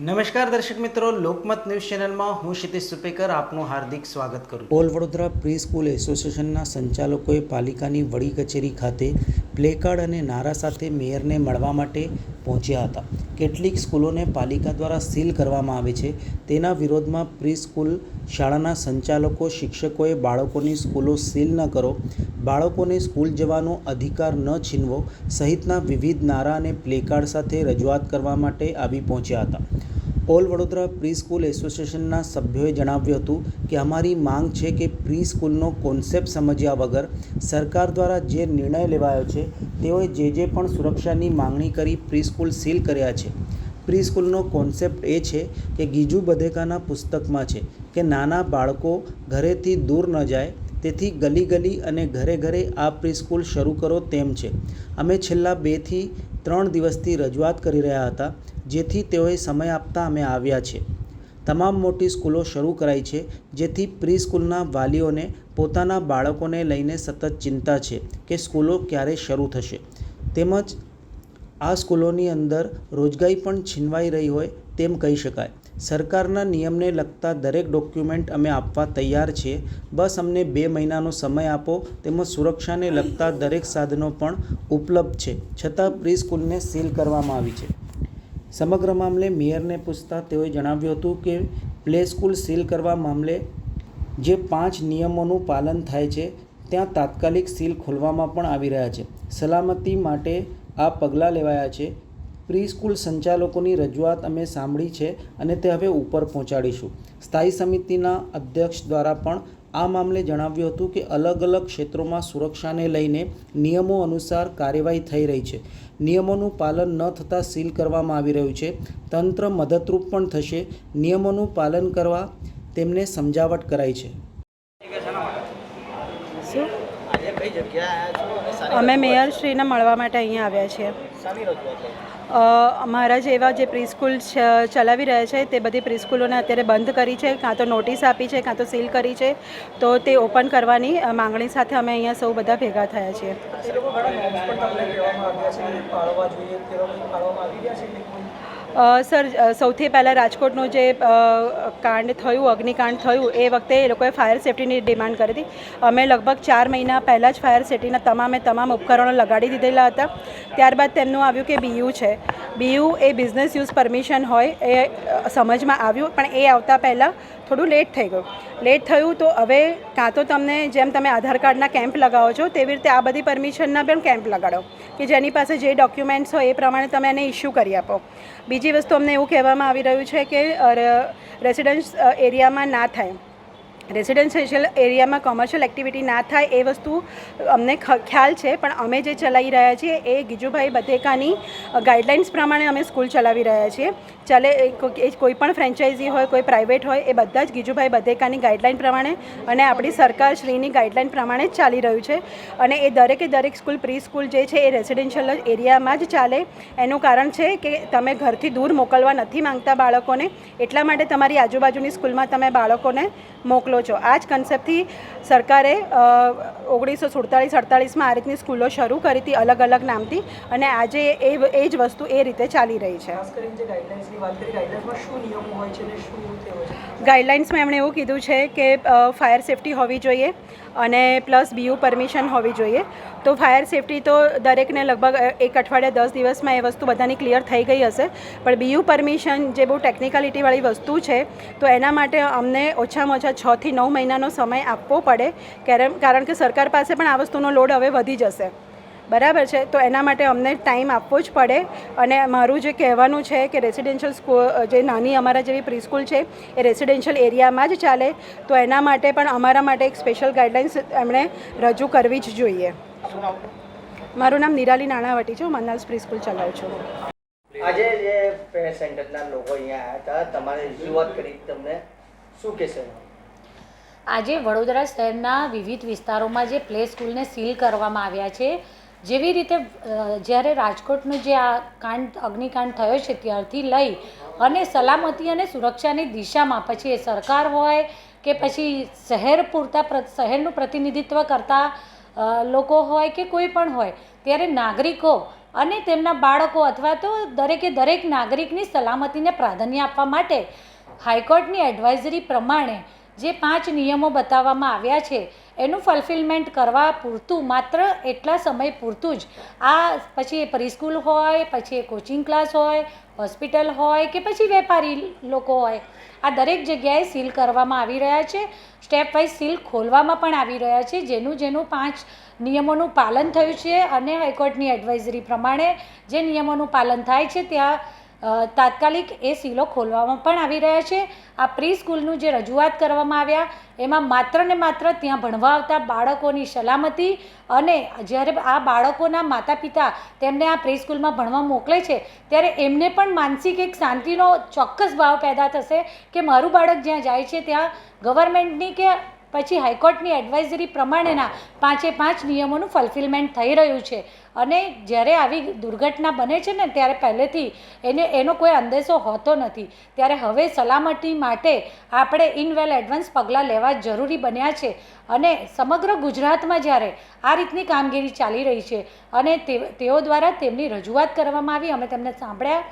નમસ્કાર દર્શક મિત્રો, લોકમત ન્યૂઝ ચેનલમાં હું ક્ષિતિશ સુપેકર આપનું હાર્દિક સ્વાગત કરું ઓલ વડોદરા પ્રી સ્કૂલ એસોસિએશનના સંચાલકોએ પાલિકાની વડી કચેરી ખાતે પ્લેકાર્ડ અને નારા સાથે મેયરને મળવા માટે પહોંચ્યા હતા. કેટલીક સ્કૂલોને પાલિકા દ્વારા સીલ કરવામાં આવે છે. તેના વિરોધમાં પ્રી સ્કૂલ શાળાના સંચાલકો, શિક્ષકોએ બાળકોની સ્કૂલો સીલ ન કરો, બાળકોને સ્કૂલ જવાનો અધિકાર ન છીનવો સહિતના વિવિધ નારા અને પ્લેકાર્ડ સાથે રજૂઆત કરવા માટે આવી પહોંચ્યા હતા. ઓલ વડોદરા પ્રી સ્કૂલ એસોસિએશનના સભ્યોએ જણાવ્યું હતું કે અમારી માંગ છે કે પ્રી સ્કૂલનો કોન્સેપ્ટ સમજ્યા વગર સરકાર દ્વારા જે નિર્ણય લેવાયો છે, તેઓએ જે જે પણ સુરક્ષાની માંગણી કરી પ્રી સ્કૂલ સીલ કર્યા છે. પ્રી સ્કૂલનો કોન્સેપ્ટ એ છે કે ગીજુ બધેકાના પુસ્તકમાં છે કે નાના બાળકો ઘરેથી દૂર ન જાય, તેથી ગલી ગલી અને ઘરે ઘરે આ પ્રી સ્કૂલ શરૂ કરો તેમ છે. અમે છેલ્લા બેથી ત્રણ દિવસથી રજૂઆત કરી રહ્યા હતા. જેથી તેઓએ સમય આપતા અમે આવ્યા છે. તમામ મોટી સ્કૂલો શરૂ કરાઈ છે, જેથી પ્રી સ્કૂલના વાલીઓને પોતાના બાળકોને લઈને સતત ચિંતા છે કે સ્કૂલો ક્યારે શરૂ થશે. તેમજ આ સ્કૂલોની અંદર રોજગારી પણ છીનવાઈ રહી હોય તેમ કહી શકાય. સરકારના નિયમને લગતા દરેક ડોક્યુમેન્ટ અમે આપવા તૈયાર છીએ બસ અમને બે મહિનાનો સમય આપો, તેમજ સુરક્ષાને લગતા દરેક સાધનો પણ ઉપલબ્ધ છે, છતાં પ્રી સ્કૂલને સીલ કરવામાં આવી છે. સમગ્ર મામલે મેયરને પૂછતા તેઓએ જણાવ્યું હતું કે પ્લે સ્કૂલ સીલ કરવા મામલે જે પાંચ નિયમોનું પાલન થાય છે, ત્યાં તાત્કાલિક સીલ ખોલવામાં પણ આવી રહ્યા છે. સલામતી માટે આ પગલાં લેવાયા છે. પ્રી સ્કૂલ સંચાલકોની રજૂઆત અમે સાંભળી છે અને તે હવે ઉપર પહોંચાડીશું. સ્થાયી સમિતિના અધ્યક્ષ દ્વારા પણ આ મામલે જણાવ્યું હતું કે અલગ અલગ ક્ષેત્રોમાં સુરક્ષાને લઈને નિયમો અનુસાર કાર્યવાહી થઈ રહી છે. નિયમોનું પાલન ન થતાં સીલ કરવામાં આવી રહ્યું છે. તંત્ર મદદરૂપ પણ થશે. નિયમોનું પાલન કરવા તેમને સમજાવટ કરાઈ છે. અમે મેયર મેયરશ્રીને મળવા માટે અહીંયા આવ્યા છીએ. અમારા જેવા જે પ્રીસ્કૂલ ચલાવી રહ્યા છે, તે બધી પ્રીસ્કૂલોને અત્યારે બંધ કરી છે, કાં તો નોટિસ આપી છે, કાં તો સીલ કરી છે, તો તે ઓપન કરવાની માંગણી સાથે અમે અહીંયા સૌ બધા ભેગા થયા છીએ. સર સૌથી પહેલાં રાજકોટનું જે કાંડ થયું, અગ્નિકાંડ થયું, એ વખતે એ લોકોએ ફાયર સેફ્ટીની ડિમાન્ડ કરી હતી. અમે લગભગ ચાર મહિના પહેલાં જ ફાયર સેફ્ટીના તમામે તમામ ઉપકરણો લગાડી દીધેલા હતા. ત્યારબાદ તેમનું આવ્યું કે બીયુ છે. બીયુ એ બિઝનેસ યુઝ પરમિશન હોય, એ સમજમાં આવ્યું, પણ એ આવતા પહેલાં થોડું લેટ થઈ ગયું. લેટ થયું તો હવે કાં તો તમને જેમ તમે આધાર કાર્ડના કેમ્પ લગાવો છો, તેવી રીતે આ બધી પરમિશનના પણ કેમ્પ લગાડો. કે જેની પાસે જે ડોક્યુમેન્ટ્સ હોય એ પ્રમાણે તમે એને ઇસ્યુ કરી આપો. બીજી વસ્તુ અમને એવું કહેવામાં આવી રહ્યું છે કે રેસિડન્સ એરિયામાં ના થાય. રેસિડેન્શિયલ એરિયામાં કોમર્શિયલ એક્ટિવિટી ના થાય એ વસ્તુ અમને ખ્યાલ છે, પણ અમે જે ચલાવી રહ્યા છીએ એ ગીજુભાઈ બધેકાની ગાઈડલાઇન્સ પ્રમાણે અમે સ્કૂલ ચલાવી રહ્યા છીએ. ચાલે કોઈ પણ ફ્રેન્ચાઇઝી હોય, કોઈ પ્રાઇવેટ હોય, એ બધા જ ગીજુભાઈ બધેકાની ગાઈડલાઇન પ્રમાણે અને આપણી સરકાર શ્રીની ગાઈડલાઇન પ્રમાણે જ ચાલી રહ્યું છે. અને એ દરેકે દરેક સ્કૂલ પ્રી સ્કૂલ જે છે એ રેસિડેન્શિયલ એરિયામાં જ ચાલે. એનું કારણ છે કે તમે ઘરથી દૂર મોકલવા નથી માંગતા બાળકોને. એટલા માટે તમારી આજુબાજુની સ્કૂલમાં તમે બાળકોને મોકલો છો. આ જ કન્સેપ્ટથી સરકારે ઓગણીસો સુડતાલીસ અડતાલીસમાં આ રીતની સ્કૂલો શરૂ કરી હતી અલગ અલગ નામથી અને આજે એ એ જ વસ્તુ એ રીતે ચાલી રહી છે. ગાઈડલાઇન્સમાં એમણે એવું કીધું છે કે ફાયર સેફટી હોવી જોઈએ. અને પ્લસ બીયુ પરમિશન હોવી જોઈએ. તો ફાયર સેફટી તો દરેકને લગભગ એક અઠવાડિયા દસ દિવસમાં એ વસ્તુ બધાની ક્લિયર થઈ ગઈ હશે. પણ બીયુ પરમિશન જે બહુ ટેકનિકાલિટીવાળી વસ્તુ છે, તો એના માટે અમને ઓછામાં ઓછા છથી નવ મહિનાનો સમય આપવો પડે. કારણ કે સરકાર પાસે પણ આ વસ્તુનો લોડ હવે વધી જશે. બરાબર છે? તો એના માટે અમને ટાઈમ આપવો જ પડે. અને મારું જે કહેવાનું છે કે રેસિડેન્શિયલ સ્કૂલ જે નાની અમારા જેવી પ્રીસ્કૂલ છે એ રેસિડેન્શિયલ એરિયામાં જ ચાલે. તો એના માટે પણ અમારા માટે એક સ્પેશિયલ ગાઈડલાઇન્સ એમણે રજૂ કરવી જ જોઈએ. મારું નામ નિરાલી નાણાવટી છે. હું મન્નાલ્સ પ્રીસ્કૂલ ચલાવું છું. આજે જે સેન્ટરના લોકો અહીંયા આવ્યા હતા તમારે રજૂઆત કરી તમને શું કહેશે આજે વડોદરા શહેરના વિવિધ વિસ્તારોમાં જે પ્લે સ્કૂલને સીલ કરવામાં આવ્યા છે જેવી રીતે જ્યારે રાજકોટનું જે આ કાંડ, અગ્નિકાંડ થયો છે ત્યારથી લઈ અને સલામતી અને સુરક્ષાની દિશામાં પછી એ સરકાર હોય કે પછી શહેર પૂરતા પ્ર- શહેરનું પ્રતિનિધિત્વ કરતા લોકો હોય કે કોઈ પણ હોય, ત્યારે નાગરિકો અને તેમના બાળકો અથવા તો દરેકે દરેક નાગરિકની સલામતીને પ્રાધાન્ય આપવા માટે હાઈકોર્ટની એડવાઇઝરી પ્રમાણે જે પાંચ નિયમો બતાવવામાં આવ્યા છે એનું ફલફિલમેન્ટ કરવા પૂરતું માત્ર એટલા સમય પૂરતું જ. આ પછી એ પ્રીસ્કૂલ હોય, પછી એ કોચિંગ ક્લાસ હોય હોસ્પિટલ હોય કે પછી વેપારી લોકો હોય. આ દરેક જગ્યાએ સીલ કરવામાં આવી રહ્યા છે. સ્ટેપ વાઇઝ સીલ ખોલવામાં પણ આવી રહ્યા છે. જેનું જેનું પાંચ નિયમોનું પાલન થયું છે અને હાઈકોર્ટની એડવાઇઝરી પ્રમાણે જે નિયમોનું પાલન થાય છે, ત્યાં તાત્કાલિક એ સીલો ખોલવામાં પણ આવી રહ્યા છે. આ પ્રી સ્કૂલનું જે રજૂઆત કરવામાં આવ્યા, એમાં માત્ર ને માત્ર ત્યાં ભણવા આવતા બાળકોની સલામતી અને જ્યારે આ બાળકોના માતા પિતા તેમને આ પ્રી સ્કૂલમાં ભણવા મોકલે છે, ત્યારે એમને પણ માનસિક એક શાંતિનો ચોક્કસ ભાવ પેદા થશે કે મારું બાળક જ્યાં જાય છે ત્યાં ગવર્મેન્ટની કે પછી હાઈકોર્ટની એડવાઇઝરી પ્રમાણેના પાંચે પાંચ નિયમોનું ફલફિલમેન્ટ થઈ રહ્યું છે. અને જ્યારે આવી દુર્ઘટના બને છે ને, ત્યારે પહેલેથી એને, એનો કોઈ અંદેશો હોતો નથી. ત્યારે હવે સલામતી માટે આપણે ઇનવેલ એડવાન્સ પગલાં લેવા જરૂરી બન્યા છે. અને સમગ્ર ગુજરાતમાં જ્યારે આ રીતની કામગીરી ચાલી રહી છે અને તેઓ દ્વારા તેમની રજૂઆત કરવામાં આવી, અમે તેમને સાંભળ્યા.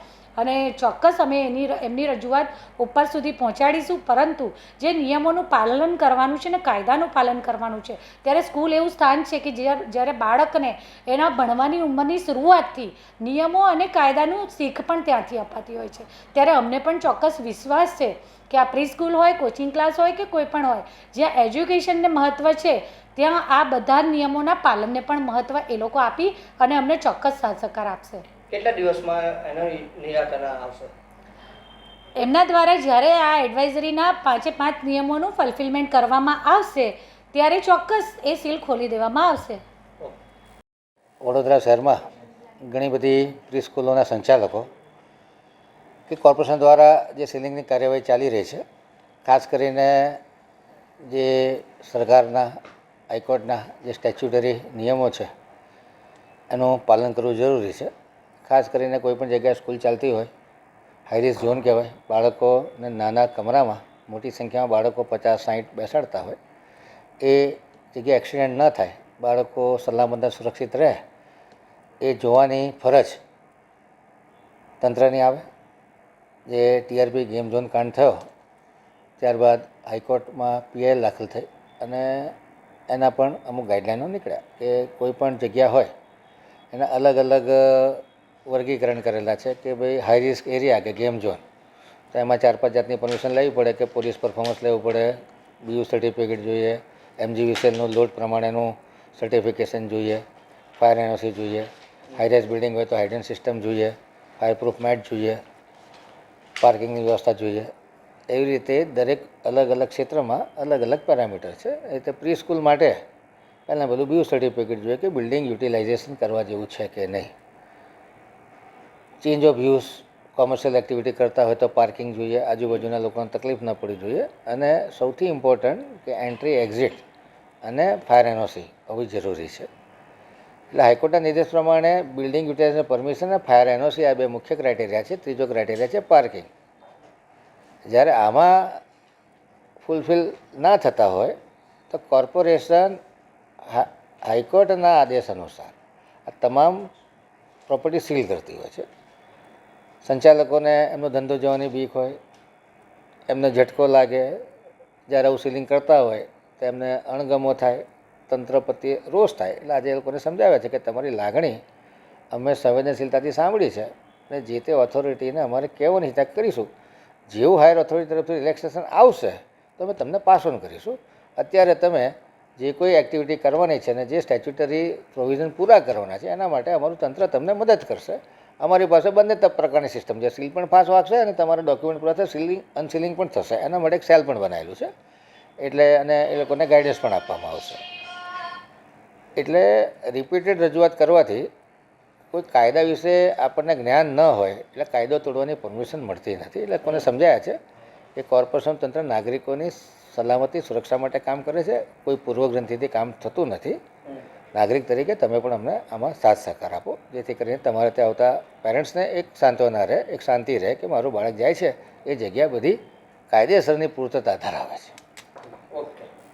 અને ચોક્કસ અમે એની એમની રજૂઆત ઉપર સુધી પહોંચાડીશું. પરંતુ જે નિયમોનું પાલન કરવાનું છે ને કાયદાનું પાલન કરવાનું છે, ત્યારે સ્કૂલ એવું સ્થાન છે કે જ્યાં જ્યારે બાળકને એના ભણવાની ઉંમરની શરૂઆતથી નિયમો અને કાયદાનું શીખ પણ ત્યાંથી અપાતી હોય છે. ત્યારે અમને પણ ચોક્કસ વિશ્વાસ છે કે આ પ્રી સ્કૂલ હોય, કોચિંગ ક્લાસ હોય કે કોઈ પણ હોય, જ્યાં એજ્યુકેશનને મહત્ત્વ છે, ત્યાં આ બધા નિયમોના પાલનને પણ મહત્ત્વ એ લોકો આપી અને અમને ચોક્કસ સહકાર આપશે. કેટલા દિવસમાં એનો નિરાકરણ આવશે? એમના દ્વારા જ્યારે આ એડવાઇઝરીના પાંચે પાંચ નિયમોનું ફલફિલમેન્ટ કરવામાં આવશે ત્યારે ચોક્કસ એ સીલ ખોલી દેવામાં આવશે. વડોદરા શહેરમાં ઘણી બધી પ્રીસ્કૂલોના સંચાલકો કે કોર્પોરેશન દ્વારા જે સીલિંગની કાર્યવાહી ચાલી રહી છે ખાસ કરીને જે સરકારના હાઈકોર્ટના જે સ્ટેચ્યુટરી નિયમો છે એનું પાલન કરવું જરૂરી છે. ખાસ કરીને કોઈ પણ જગ્યાએ સ્કૂલ ચાલતી હોય હાઈ ઝોન કહેવાય, બાળકોને નાના કમરામાં, મોટી સંખ્યામાં બાળકો પચાસ સાઠ બેસાડતા હોય, એ જગ્યાએ એક્સિડન્ટ ન થાય, બાળકો સલામત સુરક્ષિત રહે, એ જોવાની ફરજ તંત્રની આવે. જે ટીઆરપી ગેમ ઝોન કાંડ થયો, ત્યારબાદ હાઈકોર્ટમાં પીઆઈએલ દાખલ થઈ અને એના પણ અમુક ગાઈડલાઈનો નીકળ્યા કે કોઈ પણ જગ્યા હોય, એના અલગ અલગ વર્ગીકરણ કરેલા છે કે ભાઈ હાઈ રિસ્ક એરિયા કે ગેમ ઝોન તો એમાં ચાર પાંચ જાતની પરમિશન લેવી પડે કે પોલીસ પરફોર્મન્સ લેવું પડે બીયુ સર્ટિફિકેટ જોઈએ એમજીવીસીએલનું લોડ પ્રમાણેનું સર્ટિફિકેશન જોઈએ ફાયર એનઓસી જોઈએ હાઈરાઇઝ બિલ્ડિંગ હોય તો હાઇડ્રન સિસ્ટમ જોઈએ ફાયરપ્રૂફ મેટ જોઈએ પાર્કિંગની વ્યવસ્થા જોઈએ. એવી રીતે દરેક અલગ અલગ ક્ષેત્રમાં અલગ અલગ પેરામીટર છે. એ રીતે પ્રી સ્કૂલ માટે પહેલાં બધું બીયુ સર્ટિફિકેટ જોઈએ કે બિલ્ડિંગ યુટિલાઇઝેશન કરવા જેવું છે કે નહીં. Change of use commercial activity કરતા હોય તો પાર્કિંગ જોઈએ, આજુબાજુના લોકોને તકલીફ ન પડવી જોઈએ. અને સૌથી ઇમ્પોર્ટન્ટ કે એન્ટ્રી, એક્ઝિટ અને ફાયર એનઓસી હોવી જરૂરી છે. એટલે હાઈકોર્ટના નિર્દેશ પ્રમાણે બિલ્ડિંગ યુટિલાઇઝેશન પરમિશન અને ફાયર એનઓસી આ બે મુખ્ય ક્રાઇટેરિયા છે. ત્રીજો ક્રાઇટેરિયા છે પાર્કિંગ. જ્યારે આમાં ફૂલફિલ ના થતા હોય તો કોર્પોરેશન હાઈકોર્ટના આદેશ અનુસાર આ તમામ પ્રોપર્ટી સીલ કરતી હોય છે. સંચાલકોને એમનો ધંધો જવાની બીક હોય, એમને ઝટકો લાગે, જ્યારે આવું સીલિંગ કરતા હોય, તો એમને અણગમો થાય, તંત્ર પ્રત્યે રોષ થાય. એટલે આજે એ લોકોને સમજાવે છે કે તમારી લાગણી અમે સંવેદનશીલતાથી સાંભળી છે અને જે તે ઓથોરિટીને અમારે કહેવાની હિતાક કરીશું. જેવું હાયર ઓથોરિટી તરફથી રિલેક્સેશન આવશે, તો અમે તમને પાસ ઓન કરીશું. અત્યારે તમે જે કોઈ એક્ટિવિટી કરવાની છે અને જે સ્ટેચ્યુટરી પ્રોવિઝન પૂરા કરવાના છે, એના માટે અમારું તંત્ર તમને મદદ કરશે. અમારી પાસે બંને પ્રકારની સિસ્ટમ છે. સીલ પણ પાસ વાગશે અને તમારા ડોક્યુમેન્ટ પૂરા થશે સીલિંગ અનસીલિંગ પણ થશે. એના માટે એક સેલ પણ બનાવેલું છે. એટલે અને એ લોકોને ગાઈડન્સ પણ આપવામાં આવશે. એટલે રિપીટેડ રજૂઆત કરવાથી કોઈ કાયદા વિશે આપણને જ્ઞાન ન હોય, એટલે કાયદો તોડવાની પરમિશન મળતી નથી. એટલે કોને સમજાયા છે કે કોર્પોરેશન તંત્ર નાગરિકોની સલામતી, સુરક્ષા માટે કામ કરે છે. કોઈ પૂર્વગ્રંથિથી કામ થતું નથી. નાગરિક તરીકે તમે પણ અમને આમાં સાથ સહકાર આપો. જેથી કરીને તમારે ત્યાં આવતા પેરેન્ટ્સને એક સાંત્વના રહે, એક શાંતિ રહે કે મારું બાળક જાય છે, એ જગ્યા બધી કાયદેસરની પૂર્તતા ધરાવે છે.